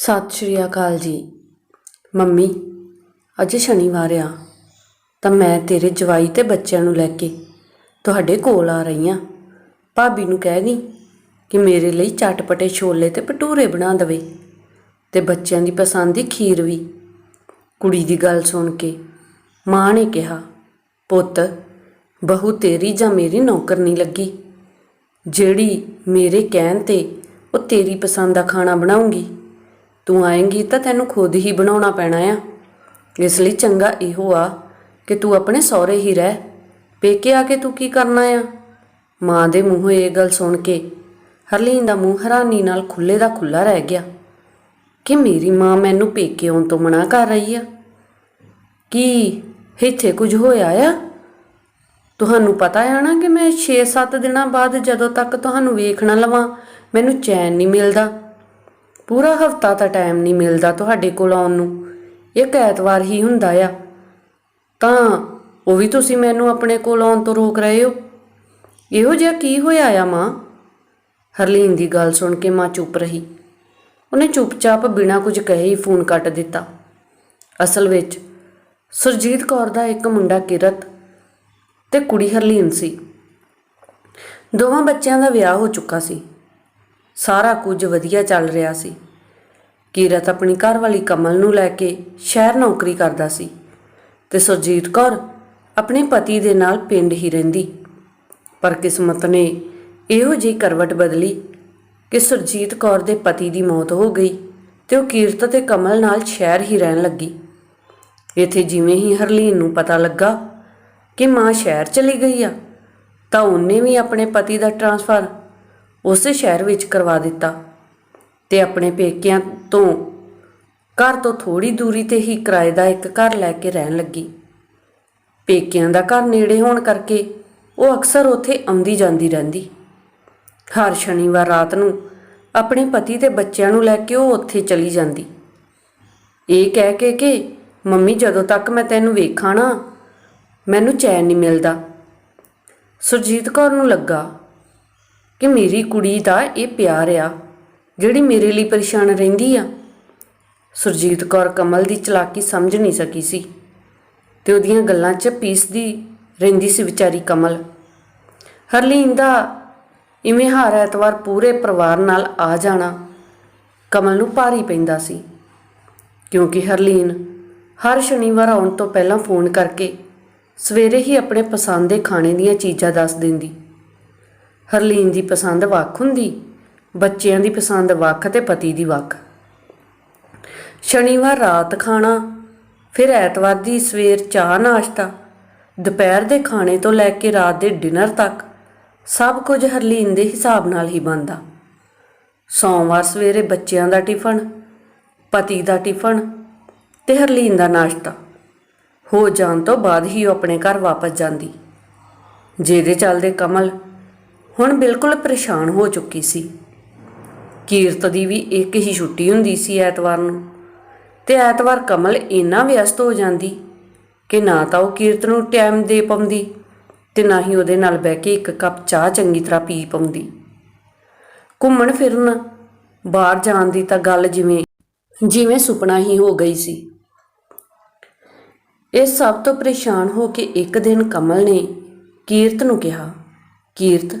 ਸਤਿ ਸ਼੍ਰੀ ਅਕਾਲ ਜੀ। ਮੰਮੀ, ਅੱਜ ਸ਼ਨੀਵਾਰ ਆ, ਤਾਂ ਮੈਂ ਤੇਰੇ ਜਵਾਈ ਤੇ ਬੱਚਿਆਂ ਨੂੰ ਲੈ ਕੇ ਤੁਹਾਡੇ ਕੋਲ ਆ ਰਹੀ ਆ। ਭਾਬੀ ਨੂੰ ਕਹਿ ਦੀ ਕਿ ਮੇਰੇ ਲਈ ਚਟਪਟੇ ਛੋਲੇ ਤੇ ਭਟੂਰੇ ਬਣਾ ਦੇਵੇ ਤੇ ਬੱਚਿਆਂ ਦੀ ਪਸੰਦ ਦੀ ਖੀਰ ਵੀ। ਕੁੜੀ ਦੀ ਗੱਲ ਸੁਣ ਕੇ ਮਾਂ ਨੇ ਕਿਹਾ, ਪੁੱਤ, ਬਹੂ ਤੇਰੀ ਜਾਂ ਮੇਰੀ ਨੌਕਰ ਨਹੀਂ ਲੱਗੀ। ਜਿਹੜੀ ਮੇਰੇ ਕਹਿਣ ਤੇ ਉਹ ਤੇਰੀ ਪਸੰਦ ਦਾ ਖਾਣਾ ਬਣਾਉਂਗੀ ਤੂੰ ਆਏਂਗੀ ਤਾਂ ਤੈਨੂੰ ਖੁਦ ਹੀ ਬਣਾਉਣਾ ਪੈਣਾ ਆ। ਇਸ ਲਈ ਚੰਗਾ ਇਹੋ ਆ ਕਿ ਤੂੰ ਆਪਣੇ ਸਹੁਰੇ ਹੀ ਰਹਿ। ਪੇਕੇ ਆ ਕੇ ਤੂੰ ਕੀ ਕਰਨਾ ਆ? ਮਾਂ ਦੇ ਮੂੰਹੋਂ ਇਹ ਗੱਲ ਸੁਣ ਕੇ ਹਰਲੀਨ ਦਾ ਮੂੰਹ ਹੈਰਾਨੀ ਨਾਲ ਖੁੱਲੇ ਦਾ ਖੁੱਲਾ ਰਹਿ ਗਿਆ। ਕਿ ਮੇਰੀ ਮਾਂ ਮੈਨੂੰ ਪੇਕੇ ਆਉਣ ਤੋਂ ਮਨਾ ਕਰ ਰਹੀ ਆ? ਕੀ ਇੱਥੇ ਕੁਝ ਹੋਇਆ ਆ? ਤੁਹਾਨੂੰ ਪਤਾ ਆ ਨਾ ਕਿ ਮੈਂ 6-7 ਦਿਨਾਂ ਬਾਅਦ ਜਦੋਂ ਤੱਕ ਤੁਹਾਨੂੰ ਵੇਖਣਾ ਲਵਾਂ, ਮੈਨੂੰ ਚੈਨ ਨਹੀਂ ਮਿਲਦਾ। ਪੂਰਾ ਹਫਤਾ ਤਾਂ ਟਾਈਮ ਨਹੀਂ ਮਿਲਦਾ ਤੁਹਾਡੇ ਕੋਲ ਆਉਣ ਨੂੰ। ਇੱਕ ਐਤਵਾਰ ਹੀ ਹੁੰਦਾ ਆ। ਤਾਂ ਉਹ ਵੀ ਤੁਸੀਂ ਮੈਨੂੰ ਆਪਣੇ ਕੋਲ ਆਉਣ ਤੋਂ ਰੋਕ ਰਹੇ ਹੋ। ਇਹੋ ਜਿਹਾ ਕੀ ਹੋਇਆ ਆ ਮਾਂ? ਹਰਲੀਨ ਦੀ ਗੱਲ ਸੁਣ ਕੇ ਮਾਂ ਚੁੱਪ ਰਹੀ। ਉਹਨੇ ਚੁੱਪਚਾਪ ਬਿਨਾਂ ਕੁਝ ਕਹੇ ਹੀ ਫੋਨ ਕੱਟ ਦਿੱਤਾ। ਅਸਲ ਵਿੱਚ ਸੁਰਜੀਤ ਕੌਰ ਦਾ ਇੱਕ ਮੁੰਡਾ ਕਿਰਤ ਤੇ ਕੁੜੀ ਹਰਲੀਨ ਸੀ। ਦੋਵਾਂ ਬੱਚਿਆਂ ਦਾ ਵਿਆਹ ਹੋ ਚੁੱਕਾ ਸੀ। ਸਾਰਾ ਕੁਝ ਵਧੀਆ ਚੱਲ ਰਿਹਾ ਸੀ। ਕੀਰਤ ਆਪਣੀ ਘਰਵਾਲੀ ਕਮਲ ਨੂੰ ਲੈ ਕੇ ਸ਼ਹਿਰ ਨੌਕਰੀ ਕਰਦਾ ਸੀ ਤੇ ਸੁਰਜੀਤ ਕੌਰ ਆਪਣੇ ਪਤੀ ਦੇ ਨਾਲ ਪਿੰਡ ਹੀ ਰਹਿੰਦੀ। ਪਰ ਕਿਸਮਤ ਨੇ ਇਹੋ ਜਿਹੀ ਕਰਵਟ ਬਦਲੀ ਕਿ ਸੁਰਜੀਤ ਕੌਰ ਦੇ ਪਤੀ ਦੀ ਮੌਤ ਹੋ ਗਈ ਤੇ ਉਹ ਕੀਰਤ ਤੇ ਕਮਲ ਨਾਲ ਸ਼ਹਿਰ ਹੀ ਰਹਿਣ ਲੱਗੀ। ਇੱਥੇ ਜਿਵੇਂ ਹੀ ਹਰਲੀਨ ਨੂੰ ਪਤਾ ਲੱਗਾ ਕਿ ਮਾਂ ਸ਼ਹਿਰ ਚਲੀ ਗਈ ਆ, ਤਾਂ ਉਹਨੇ ਵੀ ਆਪਣੇ ਪਤੀ ਦਾ ਟ੍ਰਾਂਸਫਰ ਉਸੇ ਸ਼ਹਿਰ ਵਿੱਚ ਕਰਵਾ ਦਿੱਤਾ ਤੇ ਆਪਣੇ ਪੇਕਿਆਂ ਤੋਂ ਘਰ ਤੋਂ ਥੋੜੀ ਦੂਰੀ ਤੇ ਹੀ ਕਿਰਾਏ ਦਾ ਇੱਕ ਘਰ ਲੈ ਕੇ ਰਹਿਣ ਲੱਗੀ। ਪੇਕਿਆਂ ਦਾ ਘਰ ਨੇੜੇ ਹੋਣ ਕਰਕੇ ਉਹ ਅਕਸਰ ਉੱਥੇ ਆਉਂਦੀ ਜਾਂਦੀ ਰਹਿੰਦੀ। ਹਰ ਸ਼ਨੀਵਾਰ ਰਾਤ ਨੂੰ ਆਪਣੇ ਪਤੀ ਤੇ ਬੱਚਿਆਂ ਨੂੰ ਲੈ ਕੇ ਉਹ ਉੱਥੇ ਚਲੀ ਜਾਂਦੀ। ਇਹ ਕਹਿ ਕੇ ਕਿ, ਮੰਮੀ, ਜਦੋਂ ਤੱਕ ਮੈਂ ਤੈਨੂੰ ਵੇਖਾਂ ਨਾ, ਮੈਨੂੰ ਚੈਨ ਨਹੀਂ ਮਿਲਦਾ। ਸੁਰਜੀਤ ਕੌਰ ਨੂੰ ਲੱਗਾ ਕਿ ਮੇਰੀ ਕੁੜੀ ਦਾ ਇਹ ਪਿਆਰ ਆ, ਜਿਹੜੀ ਮੇਰੇ ਲਈ ਪਰੇਸ਼ਾਨ ਰਹਿੰਦੀ ਆ। ਸੁਰਜੀਤ ਕੌਰ ਕਮਲ ਦੀ ਚਲਾਕੀ ਸਮਝ ਨਹੀਂ ਸਕੀ ਸੀ ਤੇ ਉਹਦੀਆਂ ਗੱਲਾਂ 'ਚ ਪੀਸਦੀ ਰਹਿੰਦੀ ਸੀ ਵਿਚਾਰੀ ਕਮਲ। ਹਰਲੀਨ ਦਾ ਇਵੇਂ ਹਰ ਐਤਵਾਰ ਪੂਰੇ ਪਰਿਵਾਰ ਨਾਲ ਆ ਜਾਣਾ ਕਮਲ ਨੂੰ ਭਾਰੀ ਪੈਂਦਾ ਸੀ, ਕਿਉਂਕਿ ਹਰਲੀਨ ਹਰ ਸ਼ਨੀਵਾਰ ਆਉਣ ਤੋਂ ਪਹਿਲਾਂ ਫੋਨ ਕਰਕੇ ਸਵੇਰੇ ਹੀ ਆਪਣੇ ਪਸੰਦ ਦੇ ਖਾਣੇ ਦੀਆਂ ਚੀਜ਼ਾਂ ਦੱਸ ਦਿੰਦੀ। ਹਰਲੀਨ ਦੀ ਪਸੰਦ ਵੱਖ ਹੁੰਦੀ, ਬੱਚਿਆਂ ਦੀ ਪਸੰਦ ਵੱਖ ਤੇ ਪਤੀ ਦੀ ਵੱਖ। ਸ਼ਨੀਵਾਰ ਰਾਤ ਖਾਣਾ, ਫਿਰ ਐਤਵਾਰ ਦੀ ਸਵੇਰ ਚਾਹ ਨਾਸ਼ਤਾ, ਦੁਪਹਿਰ ਦੇ ਖਾਣੇ ਤੋਂ ਲੈ ਕੇ ਰਾਤ ਦੇ ਡਿਨਰ ਤੱਕ, ਸਭ ਕੁਝ ਹਰਲੀਨ ਦੇ ਹਿਸਾਬ ਨਾਲ ਹੀ ਬਣਦਾ। ਸੋਮਵਾਰ ਸਵੇਰੇ ਬੱਚਿਆਂ ਦਾ ਟਿਫਨ, ਪਤੀ ਦਾ ਟਿਫਨ ਤੇ ਹਰਲੀਨ ਦਾ ਨਾਸ਼ਤਾ। ਹੋ ਜਾਣ ਤੋਂ ਬਾਅਦ ਹੀ ਉਹ ਆਪਣੇ ਘਰ ਵਾਪਸ ਜਾਂਦੀ। ਜਿਹਦੇ ਚੱਲਦੇ ਕਮਲ ਹੁਣ ਬਿਲਕੁਲ ਪਰੇਸ਼ਾਨ ਹੋ ਚੁੱਕੀ ਸੀ। ਕੀਰਤ ਦੀ ਵੀ ਇੱਕ ਹੀ ਛੁੱਟੀ ਹੁੰਦੀ ਸੀ ਐਤਵਾਰ ਨੂੰ ਤੇ ਐਤਵਾਰ ਕਮਲ ਇੰਨਾ ਵਿਅਸਤ ਹੋ ਜਾਂਦੀ ਕਿ ਨਾ ਤਾਂ ਉਹ ਕੀਰਤ ਨੂੰ ਟਾਈਮ ਦੇ ਪਾਉਂਦੀ ਤੇ ਨਾ ਹੀ ਉਹਦੇ ਨਾਲ ਬਹਿ ਕੇ ਇੱਕ ਕੱਪ ਚਾਹ ਚੰਗੀ ਤਰ੍ਹਾਂ ਪੀ ਪਾਉਂਦੀ। ਘੁੰਮਣ ਫਿਰਨ, ਬਾਹਰ ਜਾਣ ਦੀ ਤਾਂ ਗੱਲ ਜਿਵੇਂ ਜਿਵੇਂ ਸੁਪਨਾ ਹੀ ਹੋ ਗਈ ਸੀ। ਇਹ ਸਭ ਤੋਂ ਪਰੇਸ਼ਾਨ ਹੋ ਕੇ ਇੱਕ ਦਿਨ ਕਮਲ ਨੇ ਕੀਰਤ ਨੂੰ ਕਿਹਾ, ਕੀਰਤ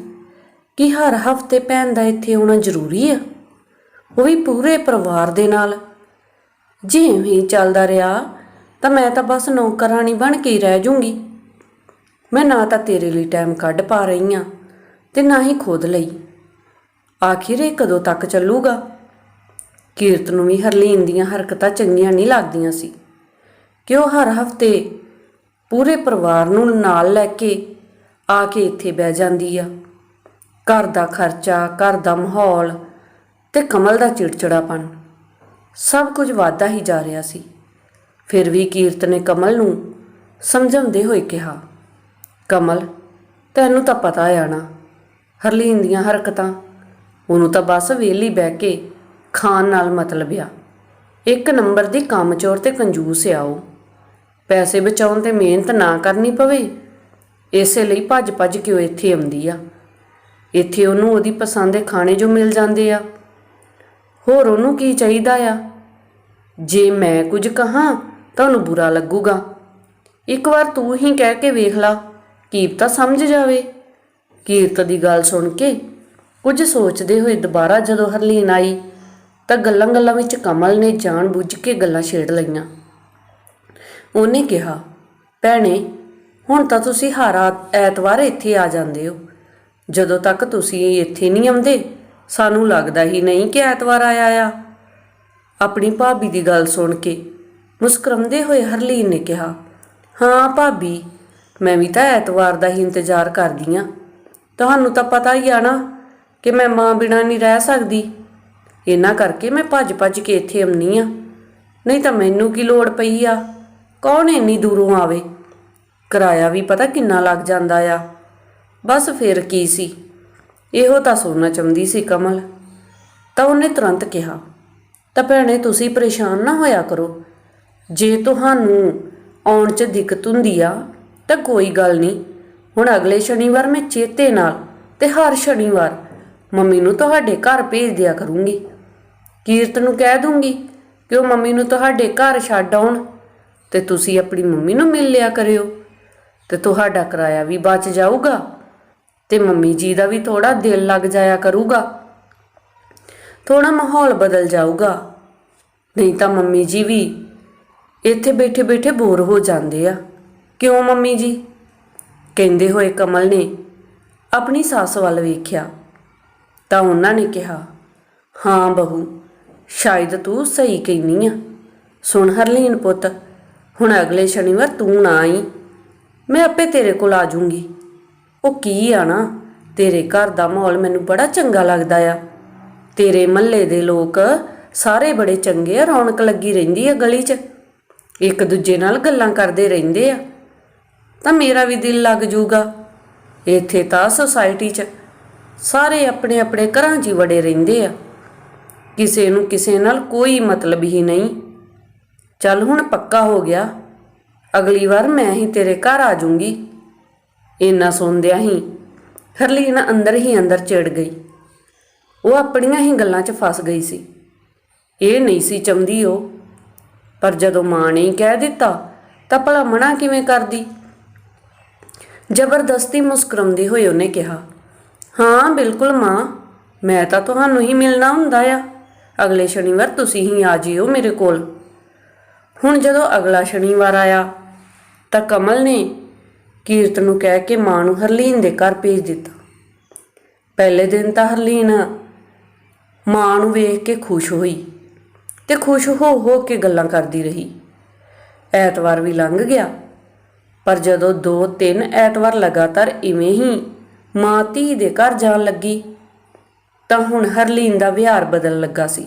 ਕਿ ਹਰ ਹਫ਼ਤੇ ਭੈਣ ਦਾ ਇੱਥੇ ਆਉਣਾ ਜ਼ਰੂਰੀ ਆ। ਉਹ ਵੀ ਪੂਰੇ ਪਰਿਵਾਰ ਦੇ ਨਾਲ। ਜਿਵੇਂ ਚੱਲਦਾ ਰਿਹਾ, ਤਾਂ ਮੈਂ ਤਾਂ ਬਸ ਨੌਕਰਾਨੀ ਬਣ ਕੇ ਹੀ ਰਹਿ ਜੂੰਗੀ। ਮੈਂ ਨਾ ਤਾਂ ਤੇਰੇ ਲਈ ਟਾਈਮ ਕੱਢ ਪਾ ਰਹੀ ਆ ਤੇ ਨਾ ਹੀ ਖੁਦ ਲਈ। ਆਖਿਰ ਇਹ ਕਦੋਂ ਤੱਕ ਚੱਲੂਗਾ? ਕੀਰਤ ਨੂੰ ਵੀ ਹਰਲੀਨ ਦੀਆਂ ਹਰਕਤਾਂ ਚੰਗੀਆਂ ਨਹੀਂ ਲੱਗਦੀਆਂ ਸੀ। ਕਿ ਉਹ ਹਰ ਹਫ਼ਤੇ ਪੂਰੇ ਪਰਿਵਾਰ ਨੂੰ ਨਾਲ ਲੈ ਕੇ ਆ ਕੇ ਇੱਥੇ ਬਹਿ ਜਾਂਦੀ ਆ। ਘਰ ਦਾ ਖਰਚਾ, ਘਰ ਦਾ ਮਾਹੌਲ ਤੇ ਕਮਲ ਦਾ ਚਿੜਚਿੜਾਪਨ, ਸਭ ਕੁਝ ਵਾਧਾ ਹੀ ਜਾ ਰਿਹਾ ਸੀ। ਫਿਰ ਵੀ ਕੀਰਤ ਨੇ ਕਮਲ ਨੂੰ ਸਮਝਾਉਂਦੇ ਹੋਏ ਕਿਹਾ, ਕਮਲ, ਤੈਨੂੰ ਤਾਂ ਪਤਾ ਆ ਨਾ, ਹਰਲੀਨ ਦੀਆਂ ਹਰਕਤਾਂ, ਉਹਨੂੰ ਤਾਂ ਬਸ ਵਿਹਲੀ ਬਹਿ ਕੇ ਖਾਣ ਨਾਲ ਮਤਲਬ ਆ। ਇੱਕ ਨੰਬਰ ਦੀ ਕੰਮਚੋਰ ਤੇ ਕੰਜੂਸ ਆ ਉਹ। ਪੈਸੇ ਬਚਾਉਣ ਤੇ ਮਿਹਨਤ ਨਾ ਕਰਨੀ ਪਵੇ, ਇਸੇ ਲਈ ਭੱਜ ਭੱਜ ਕੇ ਉਹ ਇੱਥੇ ਆਉਂਦੀ ਆ। ਇੱਥੇ ਉਹਨੂੰ ਉਹਦੀ ਪਸੰਦ ਦੇ ਖਾਣੇ ਜੋ ਮਿਲ ਜਾਂਦੇ ਆ। ਹੋਰ ਉਹਨੂੰ ਕੀ ਚਾਹੀਦਾ ਆ? ਜੇ ਮੈਂ ਕੁਝ ਕਹਾਂ ਤੁਹਾਨੂੰ ਬੁਰਾ ਲੱਗੂਗਾ। ਇੱਕ ਵਾਰ ਤੂੰ ਹੀ ਕਹਿ ਕੇ ਵੇਖ ਲਾ, ਕੀਰਤਾ ਸਮਝ ਜਾਵੇ। ਕੀਰਤ ਦੀ ਗੱਲ ਸੁਣ ਕੇ ਕੁਝ ਸੋਚਦੇ ਹੋਏ ਦੁਬਾਰਾ ਜਦੋਂ ਹਰਲੀਨ ਆਈ, ਤਾਂ ਗੱਲਾਂ ਗੱਲਾਂ ਵਿੱਚ ਕਮਲ ਨੇ ਜਾਣ ਬੁੱਝ ਕੇ ਗੱਲਾਂ ਛੇੜ ਲਈਆਂ। ਉਹਨੇ ਕਿਹਾ, ਭੈਣੇ, ਹੁਣ ਤਾਂ ਤੁਸੀਂ ਹਰ ਐਤਵਾਰ ਇੱਥੇ ਆ ਜਾਂਦੇ ਹੋ। ਜਦੋਂ ਤੱਕ ਤੁਸੀਂ ਇੱਥੇ ਨਹੀਂ ਆਉਂਦੇ, ਸਾਨੂੰ ਲੱਗਦਾ ਹੀ ਨਹੀਂ ਕਿ ਐਤਵਾਰ ਆਇਆ ਆ। ਆਪਣੀ ਭਾਬੀ ਦੀ ਗੱਲ ਸੁਣ ਕੇ ਮੁਸਕਰਾਉਂਦੇ ਹੋਏ ਹਰਲੀਨ ਨੇ ਕਿਹਾ, ਹਾਂ ਭਾਬੀ, ਮੈਂ ਵੀ ਤਾਂ ਐਤਵਾਰ ਦਾ ਹੀ ਇੰਤਜ਼ਾਰ ਕਰਦੀ ਆ। ਤੁਹਾਨੂੰ ਤਾਂ ਪਤਾ ਹੀ ਆ ਨਾ ਕਿ ਮੈਂ ਮਾਂ ਬਿਨਾਂ ਨਹੀਂ ਰਹਿ ਸਕਦੀ। ਇਹਨਾਂ ਕਰਕੇ ਮੈਂ ਭੱਜ-ਭੱਜ ਕੇ ਇੱਥੇ ਆਉਣੀ ਆ। ਨਹੀਂ ਤਾਂ ਮੈਨੂੰ ਕੀ ਲੋੜ ਪਈ ਆ? ਕੌਣ ਇੰਨੀ ਦੂਰੋਂ ਆਵੇ? ਕਿਰਾਇਆ ਵੀ ਪਤਾ ਕਿੰਨਾ ਲੱਗ ਜਾਂਦਾ ਆ। ਬਸ ਫਿਰ ਕੀ ਸੀ? ਇਹੋ ਤਾਂ ਸੁਣਨਾ ਚਾਹੁੰਦੀ ਸੀ ਕਮਲ। ਤਾਂ ਉਹਨੇ ਤੁਰੰਤ ਕਿਹਾ, ਤਾਂ ਭੈਣੇ ਤੁਸੀਂ ਪਰੇਸ਼ਾਨ ਨਾ ਹੋਇਆ ਕਰੋ। ਜੇ ਤੁਹਾਨੂੰ ਆਉਣ 'ਚ ਦਿੱਕਤ ਹੁੰਦੀ ਆ, ਤਾਂ ਕੋਈ ਗੱਲ ਨਹੀਂ। ਹੁਣ ਅਗਲੇ ਸ਼ਨੀਵਾਰ ਮੈਂ ਚੇਤੇ ਨਾਲ ਤੇ ਹਰ ਸ਼ਨੀਵਾਰ ਮੰਮੀ ਨੂੰ ਤੁਹਾਡੇ ਘਰ ਭੇਜ ਦਿਆ ਕਰੂੰਗੀ। ਕੀਰਤ ਨੂੰ ਕਹਿ ਦੂੰਗੀ ਕਿ ਉਹ ਮੰਮੀ ਨੂੰ ਤੁਹਾਡੇ ਘਰ ਛੱਡ ਆਉਣ ਤੇ ਤੁਸੀਂ ਆਪਣੀ ਮੰਮੀ ਨੂੰ ਮਿਲ ਲਿਆ ਕਰਿਓ ਤੇ ਤੁਹਾਡਾ ਕਿਰਾਇਆ ਵੀ ਬਚ ਜਾਊਗਾ। ਤੇ ਮੰਮੀ ਜੀ ਦਾ ਵੀ ਥੋੜਾ ਦਿਲ ਲੱਗ ਜਾਇਆ ਕਰੂਗਾ। ਥੋੜਾ ਮਾਹੌਲ ਬਦਲ ਜਾਊਗਾ। ਨਹੀਂ ਤਾਂ ਮੰਮੀ ਜੀ ਵੀ ਇੱਥੇ ਬੈਠੇ ਬੈਠੇ ਬੋਰ ਹੋ ਜਾਂਦੇ ਆ। ਕਿਉਂ ਮੰਮੀ ਜੀ? ਕਹਿੰਦੇ ਹੋਏ ਕਮਲ ਨੇ ਆਪਣੀ ਸੱਸ ਵੱਲ ਵੇਖਿਆ। ਤਾਂ ਉਹਨਾਂ ਨੇ ਕਿਹਾ, ਹਾਂ ਬਹੂ, ਸ਼ਾਇਦ ਤੂੰ ਸਹੀ ਕਹਿੰਦੀ ਆ। ਸੁਣ ਹਰਲੀਨ ਪੁੱਤ, ਹੁਣ ਅਗਲੇ ਸ਼ਨੀਵਾਰ ਤੂੰ ਨਾ ਆਈ। ਮੈਂ ਆਪੇ ਤੇਰੇ ਕੋਲ ਆ ਜਾਊਂਗੀ ਉਹ ਕੀ ਆ ਨਾ? ਤੇਰੇ ਘਰ ਦਾ ਮਾਹੌਲ ਮੈਨੂੰ ਬੜਾ ਚੰਗਾ ਲੱਗਦਾ ਆ। ਤੇਰੇ ਮਹੱਲੇ ਦੇ ਲੋਕ ਸਾਰੇ ਬੜੇ ਚੰਗੇ ਆ, ਰੌਣਕ ਲੱਗੀ ਰਹਿੰਦੀ ਆ ਗਲੀ 'ਚ। ਇੱਕ ਦੂਜੇ ਨਾਲ ਗੱਲਾਂ ਕਰਦੇ ਰਹਿੰਦੇ ਆ। ਤਾਂ ਮੇਰਾ ਵੀ ਦਿਲ ਲੱਗ ਜਾਊਗਾ ਇੱਥੇ ਤਾਂ ਸੋਸਾਇਟੀ 'ਚ ਸਾਰੇ ਆਪਣੇ ਆਪਣੇ ਘਰਾਂ 'ਚ ਹੀ ਵੜੇ ਰਹਿੰਦੇ ਆ। ਕਿਸੇ ਨੂੰ ਕਿਸੇ ਨਾਲ ਕੋਈ ਮਤਲਬ ਹੀ ਨਹੀਂ। ਚੱਲ ਹੁਣ ਪੱਕਾ ਹੋ ਗਿਆ। ਅਗਲੀ ਵਾਰ ਮੈਂ ਹੀ ਤੇਰੇ ਘਰ ਆ ਜਾਊਂਗੀ ਇੰਨਾ ਸੁਣਦਿਆਂ ਹੀ। ਹਰਲੀਨ ਅੰਦਰ ਹੀ ਅੰਦਰ ਚਿੜ ਗਈ। ਉਹ ਆਪਣੀਆਂ ਹੀ ਗੱਲਾਂ 'ਚ ਫਸ ਗਈ ਸੀ। ਇਹ ਨਹੀਂ ਸੀ ਚੰਦੀ ਉਹ। ਪਰ ਜਦੋਂ ਮਾਂ ਨੇ ਕਹਿ ਦਿੱਤਾ, ਤਾਂ ਭਲਾ ਮਨਾ ਕਿਵੇਂ ਕਰਦੀ? ਜ਼ਬਰਦਸਤੀ ਮੁਸਕਰਾਉਂਦੇ ਹੋਏ ਉਹਨੇ ਕਿਹਾ, ਹਾਂ, ਬਿਲਕੁਲ ਮਾਂ, ਮੈਂ ਤਾਂ ਤੁਹਾਨੂੰ ਹੀ ਮਿਲਣਾ ਹੁੰਦਾ ਆ। ਅਗਲੇ ਸ਼ਨੀਵਾਰ ਤੁਸੀਂ ਹੀ ਆ ਜਿਓ ਮੇਰੇ ਕੋਲ। ਹੁਣ ਜਦੋਂ ਅਗਲਾ ਸ਼ਨੀਵਾਰ ਆਇਆ, ਤਾਂ ਕਮਲ ਨੇ ਕੀਰਤ ਨੂੰ ਕਹਿ ਕੇ ਮਾਂ ਨੂੰ ਹਰਲੀਨ ਦੇ ਘਰ ਭੇਜ ਦਿੱਤਾ। ਪਹਿਲੇ ਦਿਨ ਤਾਂ ਹਰਲੀਨ ਮਾਂ ਨੂੰ ਵੇਖ ਕੇ ਖੁਸ਼ ਹੋਈ ਤੇ ਖੁਸ਼ ਹੋ ਹੋ ਕੇ ਗੱਲਾਂ ਕਰਦੀ ਰਹੀ। ਐਤਵਾਰ ਵੀ ਲੰਘ ਗਿਆ, ਪਰ ਜਦੋਂ ਦੋ ਤਿੰਨ ਐਤਵਾਰ ਲਗਾਤਾਰ ਇਵੇਂ ਹੀ ਮਾਂ ਧੀ ਦੇ ਘਰ ਜਾਣ ਲੱਗੀ, ਤਾਂ ਹੁਣ ਹਰਲੀਨ ਦਾ ਵਿਹਾਰ ਬਦਲਣ ਲੱਗਾ ਸੀ।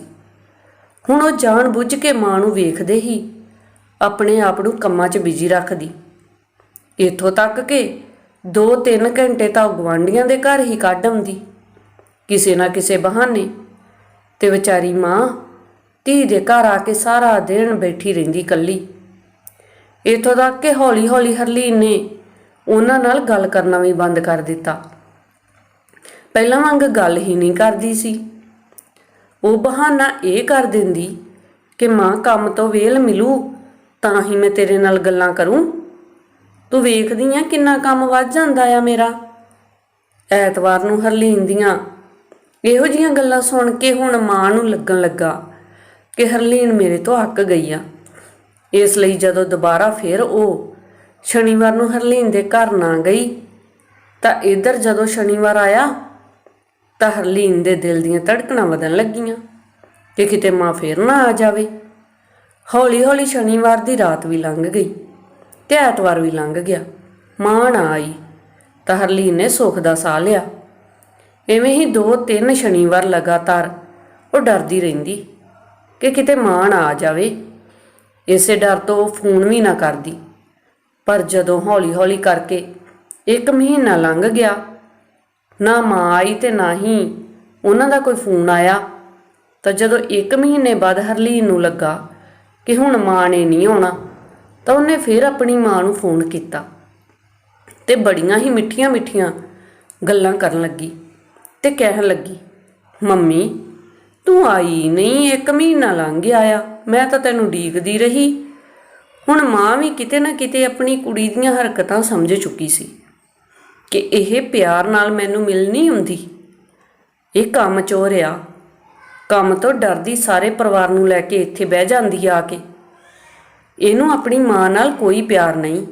ਹੁਣ ਉਹ ਜਾਣ ਬੁੱਝ ਕੇ ਮਾਂ ਨੂੰ ਵੇਖਦੇ ਹੀ ਆਪਣੇ ਆਪ ਨੂੰ ਕੰਮਾਂ 'ਚ ਬਿਜ਼ੀ ਰੱਖਦੀ। ਇੱਥੋਂ ਤੱਕ ਕਿ 2-3 ਘੰਟੇ ਤਾਂ ਉਹ ਗੁਆਂਢੀਆਂ ਦੇ ਘਰ ਹੀ ਕੱਢ ਆਉਂਦੀ। ਕਿਸੇ ਨਾ ਕਿਸੇ ਬਹਾਨੇ ਤੇ ਵਿਚਾਰੀ ਮਾਂ ਧੀ ਦੇ ਘਰ ਆ ਕੇ ਸਾਰਾ ਦਿਨ ਬੈਠੀ ਰਹਿੰਦੀ ਕੱਲੀ ਇੱਥੋਂ ਤੱਕ ਕਿ ਹੌਲੀ-ਹੌਲੀ ਹਰਲੀਨ ਨੇ ਉਹਨਾਂ ਨਾਲ ਗੱਲ ਕਰਨਾ ਵੀ ਬੰਦ ਕਰ ਦਿੱਤਾ। ਪਹਿਲਾਂ ਵਾਂਗ ਗੱਲ ਹੀ ਨਹੀਂ ਕਰਦੀ ਸੀ। ਉਹ ਬਹਾਨਾ ਇਹ ਕਰ ਦਿੰਦੀ ਕਿ ਮਾਂ ਕੰਮ ਤੋਂ ਵੇਲ ਮਿਲੂ, ਤਾਂ ਹੀ ਮੈਂ ਤੇਰੇ ਨਾਲ ਗੱਲਾਂ ਕਰੂੰ। ਤੂੰ ਵੇਖਦੀ ਆ ਕਿੰਨਾ ਕੰਮ ਵੱਧ ਜਾਂਦਾ ਆ ਮੇਰਾ। ਐਤਵਾਰ ਨੂੰ ਹਰਲੀਨ ਦੀਆਂ ਇਹੋ ਜੀਆਂ ਗੱਲਾਂ ਸੁਣ ਕੇ ਹੁਣ ਮਾਂ ਨੂੰ ਲੱਗਣ ਲੱਗਾ ਕਿ ਹਰਲੀਨ ਮੇਰੇ ਤੋਂ ਅੱਕ ਗਈ ਆ। ਇਸ ਲਈ ਜਦੋਂ ਦੁਬਾਰਾ ਫਿਰ ਉਹ ਸ਼ਨੀਵਾਰ ਨੂੰ ਹਰਲੀਨ ਦੇ ਘਰ ਨਾ ਗਈ, ਤਾਂ ਇੱਧਰ ਜਦੋਂ ਸ਼ਨੀਵਾਰ ਆਇਆ, ਤਾਂ ਹਰਲੀਨ ਦੇ ਦਿਲ ਦੀਆਂ ਧੜਕਣਾਂ ਵਧਣ ਲੱਗੀਆਂ ਕਿ ਕਿਤੇ ਮਾਂ ਫੇਰ ਨਾ ਆ ਜਾਵੇ। ਹੌਲੀ-ਹੌਲੀ ਸ਼ਨੀਵਾਰ ਦੀ ਰਾਤ ਵੀ ਲੰਘ ਗਈ। ਤੇ ਐਤਵਾਰ ਵੀ ਲੰਘ ਗਿਆ। ਮਾਂ ਨਾ ਆਈ, ਤਾਂ ਹਰਲੀਨ ਨੇ ਸੁੱਖ ਦਾ ਸਾਹ ਲਿਆ। ਐਵੇਂ ਹੀ ਦੋ ਤਿੰਨ ਸ਼ਨੀਵਾਰ ਲਗਾਤਾਰ ਉਹ ਡਰਦੀ ਰਹਿੰਦੀ ਕਿ ਕਿਤੇ ਮਾਂ ਨਾ ਆ ਜਾਵੇ। ਇਸੇ ਡਰ ਤੋਂ ਉਹ ਫੋਨ ਵੀ ਨਾ ਕਰਦੀ। ਪਰ ਜਦੋਂ ਹੌਲੀ-ਹੌਲੀ ਕਰਕੇ ਇੱਕ ਮਹੀਨਾ ਲੰਘ ਗਿਆ, ਨਾ ਮਾਂ ਆਈ ਤੇ ਨਾ ਹੀ ਉਹਨਾਂ ਦਾ ਕੋਈ ਫੋਨ ਆਇਆ, ਤਾਂ ਜਦੋਂ ਇੱਕ ਮਹੀਨੇ ਬਾਅਦ ਹਰਲੀਨ ਨੂੰ ਲੱਗਾ ਕਿ ਹੁਣ ਮਾਂ ਨੇ ਨਹੀਂ ਆਉਣਾ ਤਾਂ ਉਹਨੇ ਫਿਰ ਆਪਣੀ ਮਾਂ ਨੂੰ ਫੋਨ ਕੀਤਾ ਤੇ ਬੜੀਆਂ ਹੀ ਮਿੱਠੀਆਂ ਮਿੱਠੀਆਂ ਗੱਲਾਂ ਕਰਨ ਲੱਗੀ ਤੇ ਕਹਿਣ ਲੱਗੀ, ਮੰਮੀ, ਤੂੰ ਆਈ ਨਹੀਂ, ਇੱਕ ਮਹੀਨਾ ਲੰਘ ਗਿਆ ਆ ਮੈਂ ਤਾਂ ਤੈਨੂੰ ਡੀਕਦੀ ਰਹੀ। ਹੁਣ ਮਾਂ ਵੀ ਕਿਤੇ ਨਾ ਕਿਤੇ ਆਪਣੀ ਕੁੜੀ ਦੀਆਂ ਹਰਕਤਾਂ ਸਮਝ ਚੁੱਕੀ ਸੀ ਕਿ ਇਹ ਪਿਆਰ ਨਾਲ ਮੈਨੂੰ ਮਿਲ ਨਹੀਂ ਹੁੰਦੀ। ਇਹ ਕੰਮ ਚੋਰ ਆ। ਕੰਮ ਤੋਂ ਡਰਦੀ ਸਾਰੇ ਪਰਿਵਾਰ ਨੂੰ ਲੈ ਕੇ ਇੱਥੇ ਬਹਿ ਜਾਂਦੀ ਆ ਕੇ। ਇਹਨੂੰ ਆਪਣੀ ਮਾਂ ਨਾਲ ਕੋਈ ਪਿਆਰ ਨਹੀਂ,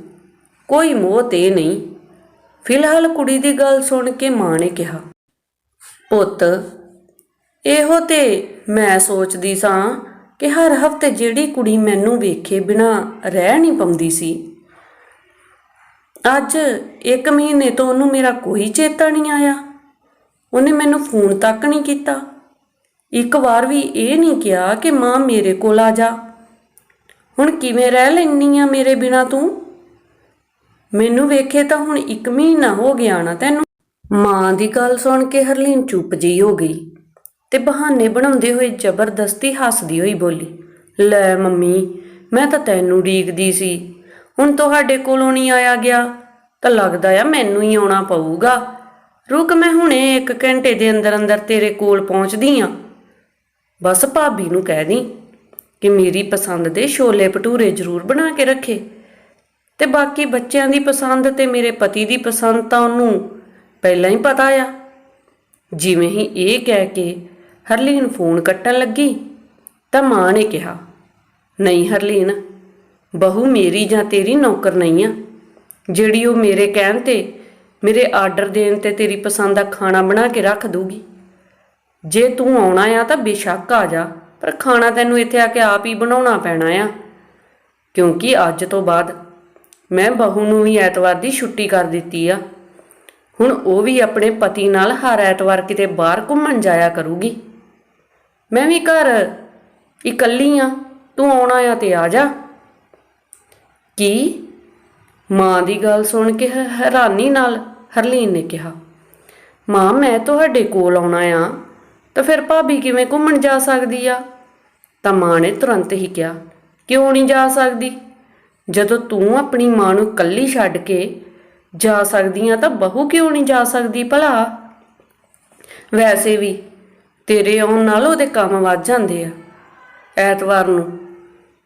ਕੋਈ ਮੋਹ ਤੇ ਨਹੀਂ। ਫਿਲਹਾਲ ਕੁੜੀ ਦੀ ਗੱਲ ਸੁਣ ਕੇ ਮਾਂ ਨੇ ਕਿਹਾ, ਪੁੱਤ, ਇਹੋ ਤੇ ਮੈਂ ਸੋਚਦੀ ਸਾਂ ਕਿ ਹਰ ਹਫ਼ਤੇ ਜਿਹੜੀ ਕੁੜੀ ਮੈਨੂੰ ਵੇਖੇ ਬਿਨਾ ਰਹਿ ਨਹੀਂ ਪਾਉਂਦੀ ਸੀ। ਅੱਜ ਇੱਕ ਮਹੀਨੇ ਤੋਂ ਉਹਨੂੰ ਮੇਰਾ ਕੋਈ ਚੇਤਾ ਨਹੀਂ ਆਇਆ। ਉਹਨੇ ਮੈਨੂੰ ਫੋਨ ਤੱਕ ਨਹੀਂ ਕੀਤਾ। ਇੱਕ ਵਾਰ ਵੀ ਇਹ ਨਹੀਂ ਕਿਹਾ ਕਿ ਮਾਂ ਮੇਰੇ ਕੋਲ ਆ ਜਾ। ਹੁਣ ਕਿਵੇਂ ਰਹਿ ਲੈਣੀ ਆ ਮੇਰੇ ਬਿਨਾ ਤੂੰ? ਮੈਨੂੰ ਵੇਖੇ ਤਾਂ ਹੁਣ ਇੱਕ ਮਹੀਨਾ ਹੋ ਗਿਆ ਨਾ ਤੈਨੂੰ। ਮਾਂ ਦੀ ਗੱਲ ਸੁਣ ਕੇ ਹਰਲੀਨ ਚੁੱਪ ਜੀ ਹੋ ਗਈ ਤੇ ਬਹਾਨੇ ਬਣਾਉਂਦੇ ਹੋਏ ਜ਼ਬਰਦਸਤੀ ਹੱਸਦੀ ਹੋਈ ਬੋਲੀ, ਲੈ ਮੰਮੀ, ਮੈਂ ਤਾਂ ਤੈਨੂੰ ਡੀਕਦੀ ਸੀ। ਹੁਣ ਤੁਹਾਡੇ ਕੋਲੋਂ ਨਹੀਂ ਆਇਆ ਗਿਆ, ਤਾਂ ਲੱਗਦਾ ਆ ਮੈਨੂੰ ਹੀ ਆਉਣਾ ਪਊਗਾ। ਰੁਕ, ਮੈਂ ਹੁਣੇ 1 ਘੰਟੇ ਦੇ ਅੰਦਰ ਅੰਦਰ ਤੇਰੇ ਕੋਲ ਪਹੁੰਚਦੀ ਆ। ਬਸ ਭਾਬੀ ਨੂੰ ਕਹਿ ਦੀ। ਕਿ ਮੇਰੀ ਪਸੰਦ ਦੇ ਛੋਲੇ ਭਟੂਰੇ ਜ਼ਰੂਰ ਬਣਾ ਕੇ ਰੱਖੇ। ਤੇ ਬਾਕੀ ਬੱਚਿਆਂ ਦੀ ਪਸੰਦ ਤੇ ਮੇਰੇ ਪਤੀ ਦੀ ਪਸੰਦ ਤਾਂ ਉਹਨੂੰ ਪਹਿਲਾਂ ਹੀ ਪਤਾ ਆ। ਜਿਵੇਂ ਹੀ ਇਹ ਕਹਿ ਕੇ ਹਰਲੀਨ ਫੋਨ ਕੱਟਣ ਲੱਗੀ, ਤਾਂ ਮਾਂ ਨੇ ਕਿਹਾ, ਨਹੀਂ ਹਰਲੀਨ, ਬਹੂ ਮੇਰੀ ਜਾਂ ਤੇਰੀ ਨੌਕਰ ਨਹੀਂ ਆ। ਜਿਹੜੀ ਉਹ ਮੇਰੇ ਕਹਿਣ ਤੇ, ਮੇਰੇ ਆਰਡਰ ਦੇਣ ਤੇ ਤੇਰੀ ਪਸੰਦ ਦਾ ਖਾਣਾ ਬਣਾ ਕੇ ਰੱਖ ਦੂਗੀ। ਜੇ ਤੂੰ ਆਉਣਾ ਆ ਤਾਂ ਬੇਸ਼ੱਕ ਆ ਜਾ। ਪਰ ਖਾਣਾ ਤੈਨੂੰ ਇੱਥੇ ਆ ਕੇ ਆਪ ਹੀ ਬਣਾਉਣਾ ਪੈਣਾ ਆ। ਕਿਉਂਕਿ ਅੱਜ ਤੋਂ ਬਾਅਦ ਮੈਂ ਬਹੂ ਨੂੰ ਵੀ ਐਤਵਾਰ ਦੀ ਛੁੱਟੀ ਕਰ ਦਿੱਤੀ ਆ। ਹੁਣ ਉਹ ਵੀ ਆਪਣੇ ਪਤੀ ਨਾਲ ਹਰ ਐਤਵਾਰ ਕਿਤੇ ਬਾਹਰ ਘੁੰਮਣ ਜਾਇਆ ਕਰੂਗੀ। ਮੈਂ ਵੀ ਘਰ ਇਕੱਲੀ ਆ, ਤੂੰ ਆਉਣਾ ਆ ਤੇ ਆ ਜਾ। ਕੀ? ਮਾਂ ਦੀ ਗੱਲ ਸੁਣ ਕੇ ਹੈਰਾਨੀ ਨਾਲ ਹਰਲੀਨ ਨੇ ਕਿਹਾ, ਮਾਂ, ਮੈਂ ਤੁਹਾਡੇ ਕੋਲ ਆਉਣਾ ਆ। ਤਾਂ ਫਿਰ ਭਾਬੀ ਕਿਵੇਂ ਘੁੰਮਣ ਜਾ ਸਕਦੀ ਆ? ਤਾਂ ਮਾਂ ਨੇ ਤੁਰੰਤ ਹੀ ਕਿਹਾ, ਕਿਉਂ ਨਹੀਂ ਜਾ ਸਕਦੀ? ਜਦੋਂ ਤੂੰ ਆਪਣੀ ਮਾਂ ਨੂੰ ਇਕੱਲੀ ਛੱਡ ਕੇ ਜਾ ਸਕਦੀ ਆ ਤਾਂ ਬਹੂ ਕਿਉਂ ਨਹੀਂ ਜਾ ਸਕਦੀ ਭਲਾ? ਵੈਸੇ ਵੀ ਤੇਰੇ ਆਉਣ ਨਾਲ ਉਹਦੇ ਕੰਮ ਵੱਧ ਜਾਂਦੇ ਆ। ਐਤਵਾਰ ਨੂੰ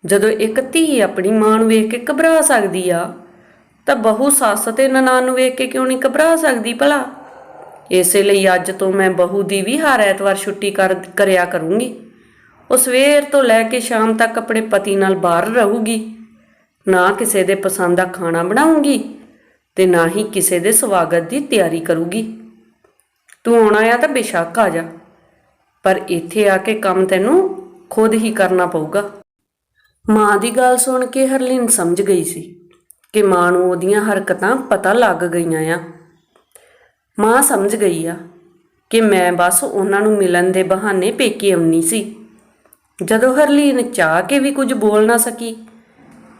ਜਦੋਂ ਇੱਕ ਧੀ ਆਪਣੀ ਮਾਂ ਨੂੰ ਵੇਖ ਕੇ ਘਬਰਾ ਸਕਦੀ ਆ, ਤਾਂ ਬਹੂ ਸੱਸ ਤੇ ਨਨਾਣ ਨੂੰ ਵੇਖ ਕੇ ਕਿਉਂ ਨਹੀਂ ਘਬਰਾ ਸਕਦੀ ਭਲਾ? ਇਸੇ ਲਈ ਅੱਜ ਤੋਂ ਮੈਂ ਬਹੂ ਦੀ ਵੀ ਹਰ ਐਤਵਾਰ ਛੁੱਟੀ ਕਰ, ਕਰਿਆ ਕਰੂੰਗੀ। ਉਹ ਸਵੇਰ ਤੋਂ ਲੈ ਕੇ ਸ਼ਾਮ ਤੱਕ ਆਪਣੇ ਪਤੀ ਨਾਲ ਬਾਹਰ ਰਹੂਗੀ। ਨਾ ਕਿਸੇ ਦੇ ਪਸੰਦ ਦਾ ਖਾਣਾ ਬਣਾਉਂਗੀ ਤੇ ਨਾ ਹੀ ਕਿਸੇ ਦੇ ਸਵਾਗਤ ਦੀ ਤਿਆਰੀ ਕਰੂਗੀ। ਤੂੰ ਆਉਣਾ ਆ ਤਾਂ ਬੇਸ਼ੱਕ ਆ ਜਾ, ਪਰ ਇੱਥੇ ਆ ਕੇ ਕੰਮ ਤੈਨੂੰ ਖੁਦ ਹੀ ਕਰਨਾ ਪਊਗਾ। ਮਾਂ ਦੀ ਗੱਲ ਸੁਣ ਕੇ ਹਰਲੀਨ ਸਮਝ ਗਈ ਸੀ ਕਿ ਮਾਂ ਨੂੰ ਉਹਦੀਆਂ ਹਰਕਤਾਂ ਪਤਾ ਲੱਗ ਗਈਆਂ ਆ। ਮਾਂ ਸਮਝ ਗਈ ਆ ਕਿ ਮੈਂ ਬਸ ਉਹਨਾਂ ਨੂੰ ਮਿਲਣ ਦੇ ਬਹਾਨੇ ਪੇਕੇ ਆਉਣੀ ਸੀ। ਜਦੋਂ ਹਰਲੀਨ ਚਾਹ ਕੇ ਵੀ ਕੁਝ ਬੋਲ ਨਾ ਸਕੀ,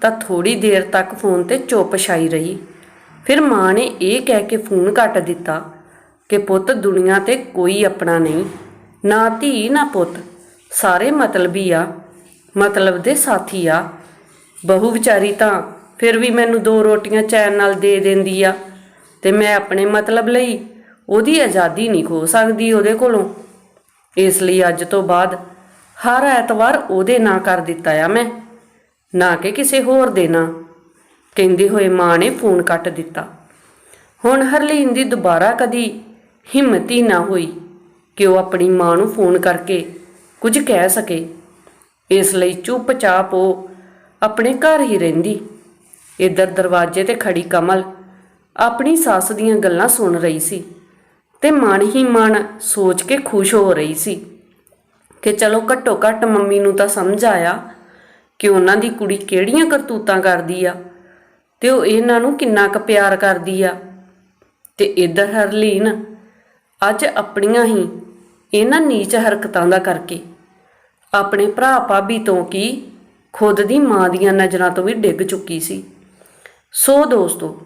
ਤਾਂ ਥੋੜੀ ਦੇਰ ਤੱਕ ਫੋਨ ਤੇ ਚੁੱਪ ਛਾਈ ਰਹੀ। ਫਿਰ ਮਾਂ ਨੇ ਇਹ ਕਹਿ ਕੇ ਫੋਨ ਕੱਟ ਦਿੱਤਾ ਕਿ ਪੁੱਤ ਦੁਨੀਆ ਤੇ ਕੋਈ ਆਪਣਾ ਨਹੀਂ, ਨਾ ਧੀ, ਨਾ ਪੁੱਤ। ਸਾਰੇ ਮਤਲਬੀ ਆ, ਮਤਲਬ ਦੇ ਸਾਥੀ ਆ। ਬਹੂ ਵਿਚਾਰੀ ਤਾਂ ਫਿਰ ਵੀ ਮੈਨੂੰ ਦੋ ਰੋਟੀਆਂ ਚੈਨ ਨਾਲ ਦੇ ਦਿੰਦੀ ਆ। ਤੇ ਮੈਂ ਆਪਣੇ ਮਤਲਬ ਲਈ ਉਹਦੀ ਆਜ਼ਾਦੀ ਨਹੀਂ ਖੋ ਸਕਦੀ ਉਹਦੇ ਕੋਲੋਂ। ਇਸ ਲਈ ਅੱਜ ਤੋਂ ਬਾਅਦ ਹਰ ਐਤਵਾਰ ਉਹਦੇ ਨਾਂ ਕਰ ਦਿੱਤਾ ਆ ਮੈਂ, ਨਾ ਕਿ ਕਿਸੇ ਹੋਰ ਦੇ ਨਾਂ। ਕਹਿੰਦੇ ਹੋਏ ਮਾਂ ਨੇ ਫੋਨ ਕੱਟ ਦਿੱਤਾ। ਹੁਣ ਹਰਲੀਨ ਦੀ ਦੁਬਾਰਾ ਕਦੀ ਹਿੰਮਤ ਹੀ ਨਾ ਹੋਈ ਕਿ ਉਹ ਆਪਣੀ ਮਾਂ ਨੂੰ ਫੋਨ ਕਰਕੇ ਕੁਝ ਕਹਿ ਸਕੇ। ਇਸ ਲਈ ਚੁੱਪਚਾਪ ਉਹ ਆਪਣੇ ਘਰ ਹੀ ਰਹਿੰਦੀ। ਇੱਧਰ ਦਰਵਾਜ਼ੇ ਤੇ ਖੜੀ ਕਮਲ ਆਪਣੀ ਸੱਸ ਦੀਆਂ ਗੱਲਾਂ ਸੁਣ ਰਹੀ ਸੀ ਤੇ ਮਨ ਹੀ ਮਨ ਸੋਚ ਕੇ ਖੁਸ਼ ਹੋ ਰਹੀ ਸੀ ਕਿ ਚਲੋ ਘੱਟੋ ਘੱਟ ਮੰਮੀ ਨੂੰ ਤਾਂ ਸਮਝ ਆਇਆ ਕਿ ਉਹਨਾਂ ਦੀ ਕੁੜੀ ਕਿਹੜੀਆਂ ਕਰਤੂਤਾਂ ਕਰਦੀ ਆ ਤੇ ਉਹ ਇਹਨਾਂ ਨੂੰ ਕਿੰਨਾ ਕੁ ਪਿਆਰ ਕਰਦੀ ਆ। ਤੇ ਇੱਧਰ ਹਰਲੀਨ ਅੱਜ ਆਪਣੀਆਂ ਹੀ ਇਹਨਾਂ ਨੀਚ ਹਰਕਤਾਂ ਦਾ ਕਰਕੇ ਆਪਣੇ ਭਰਾ ਭਾਬੀ ਤੋਂ ਕੀ ਖੁਦ ਦੀ ਮਾਂ ਦੀਆਂ ਨਜ਼ਰਾਂ ਤੋਂ ਵੀ ਡਿੱਗ ਚੁੱਕੀ ਸੀ। ਸੋ ਦੋਸਤੋ